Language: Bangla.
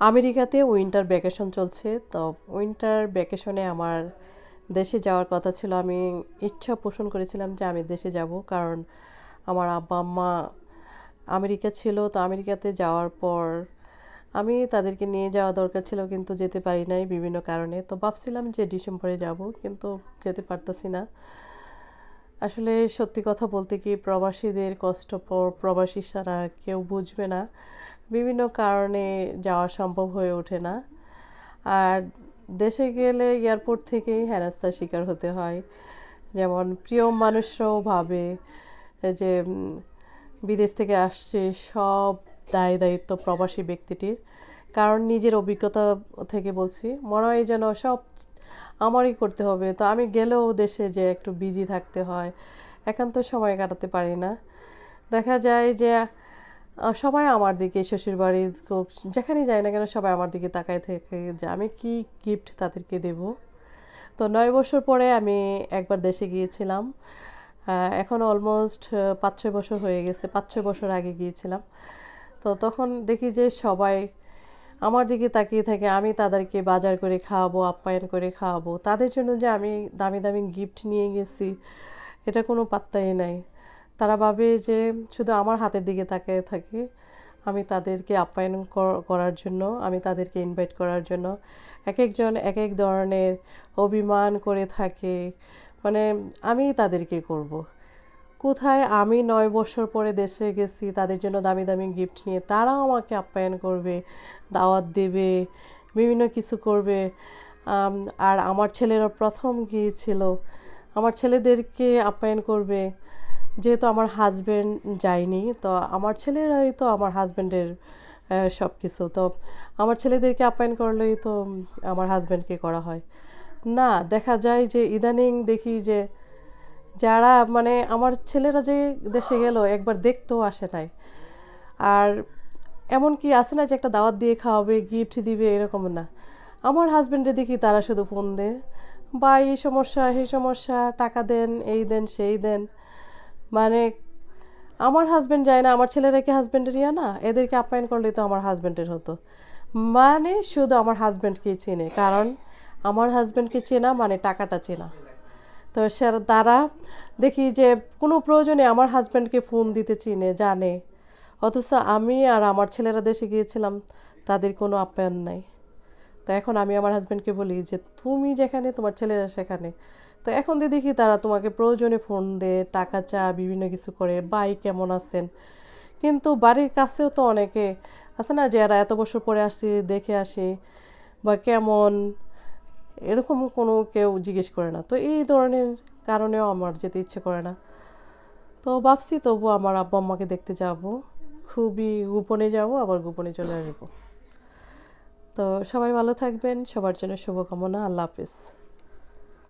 আমেরিকাতে উইন্টার ভ্যাকেশন চলছে। তো উইন্টার ভ্যাকেশনে আমার দেশে যাওয়ার কথা ছিল। আমি ইচ্ছা পোষণ করেছিলাম যে আমি দেশে যাব, কারণ আমার আব্বা আম্মা আমেরিকা ছিল। তো আমেরিকাতে যাওয়ার পর আমি তাদেরকে নিয়ে যাওয়া দরকার ছিল, কিন্তু যেতে পারি নাই বিভিন্ন কারণে। তো ভাবছিলাম যে ডিসেম্বরে যাব, কিন্তু যেতে পারতাছি না। আসলে সত্যি কথা বলতে কি, প্রবাসীদের কষ্ট প্রবাসী সারা কেউ বুঝবে না। বিভিন্ন কারণে যাওয়া সম্ভব হয়ে ওঠে না। আর দেশে গেলে এয়ারপোর্ট থেকেই হেনস্থার শিকার হতে হয়। যেমন প্রিয় মানুষরাও ভাবে যে বিদেশ থেকে আসছে সব দায় দায়িত্ব প্রবাসী ব্যক্তিটির। কারণ নিজের অভিজ্ঞতা থেকে বলছি, মনে হয় যেন সব আমারই করতে হবে। তো আমি গেলেও দেশে যে একটু বিজি থাকতে হয়, একান্ত সময় কাটাতে পারি না। দেখা যায় যে সবাই আমার দিকে, শ্বশুরবাড়ির হোক যেখানেই যাই না কেন সবাই আমার দিকে তাকায় থেকে যে আমি কি গিফট তাদেরকে দেব। তো নয় বছর পরে আমি একবার দেশে গিয়েছিলাম। এখন অলমোস্ট পাঁচ ছয় বছর হয়ে গেছে পাঁচ ছয় বছর আগে গিয়েছিলাম। তো তখন দেখি যে সবাই আমার দিকে তাকিয়ে থাকে, আমি তাদেরকে বাজার করে খাওয়াবো, আপ্যায়ন করে খাওয়াবো। তাদের জন্য যে আমি দামি দামি গিফট নিয়ে গেছি, এটা কোনো পাত্তাই নাই। তারা ভাবে যে শুধু আমার হাতের দিকে তাকিয়ে থাকে। আমি তাদেরকে আপ্যায়ন কর- করার জন্য, আমি তাদেরকে ইনভাইট করার জন্য। এক একজন এক এক ধরনের অভিমান করে থাকে। মানে আমি তাদেরকে করব। কোথায় আমি নয় বছর পরে দেশে গেছি, তাদের জন্য দামি দামি গিফট নিয়ে তারাও আমাকে আপ্যায়ন করবে, দাওয়াত দেবে, বিভিন্ন কিছু করবে। আর আমার ছেলেরা প্রথম গিয়েছিল আমার ছেলেদেরকে আপ্যায়ন করবে। যেহেতু আমার হাজব্যান্ড যায়নি, তো আমার ছেলেরাই তো আমার হাজব্যান্ডের সব কিছু তো আমার ছেলেদেরকে আপ্যায়ন করলেই তো আমার হাজব্যান্ডকে করা হয়। না, দেখা যায় যে ইদানিং দেখি যে যারা মানে আমার ছেলেরা যে দেশে গেল একবার দেখতেও আসে নাই। আর এমন কি আছে না যে একটা দাওয়াত দিয়ে খাওয়াবে গিফট দিবে, এরকম না। আমার হাজবেন্ডে দেখি তারা শুধু ফোন দেয়। বা এই সমস্যা, সেই সমস্যা, টাকা দেন, এই দেন, সেই দেন। মানে আমার হাজব্যান্ড যায় না, আমার ছেলেরা কি হাজব্যান্ডের ইয়া না? এদেরকে আপ্যায়ন করলেই তো আমার হাজব্যান্ডের হতো। মানে শুধু আমার হাজব্যান্ডকেই চেনে, কারণ আমার হাজব্যান্ডকে চেনা মানে টাকাটা চেনা। তো সে তারা দেখি যে কোনো প্রয়োজনে আমার হাজব্যান্ডকে ফোন দিতে চিনে, জানে। অথচ আমি আর আমার ছেলেরা দেশে গিয়েছিলাম, তাদের কোনো আপ্যায়ন নাই। তো এখন আমি আমার হাজব্যান্ডকে বলি যে, তুমি যেখানে, তোমার ছেলেরা সেখানে। তো এখন দিয়ে দেখি তারা তোমাকে প্রয়োজনে ফোন দেয় টাকা চা, বিভিন্ন কিছু করে, বাই কেমন আছেন? কিন্তু বাড়ির কাছেও তো অনেকে আছে না যারা এত বছর পরে আসি দেখে আসি বা কেমন? এরকম কোনো কেউ জিজ্ঞেস করে না। তো এই ধরনের কারণেও আমার যেতে ইচ্ছে করে না। তো ভাবছি তবু আমার আব্বা আম্মাকে দেখতে যাব। খুবই গোপনে যাব, আবার গোপনে চলে আসব। তো সবাই ভালো থাকবেন, সবার জন্য শুভকামনা, আল্লাহ হাফিজ।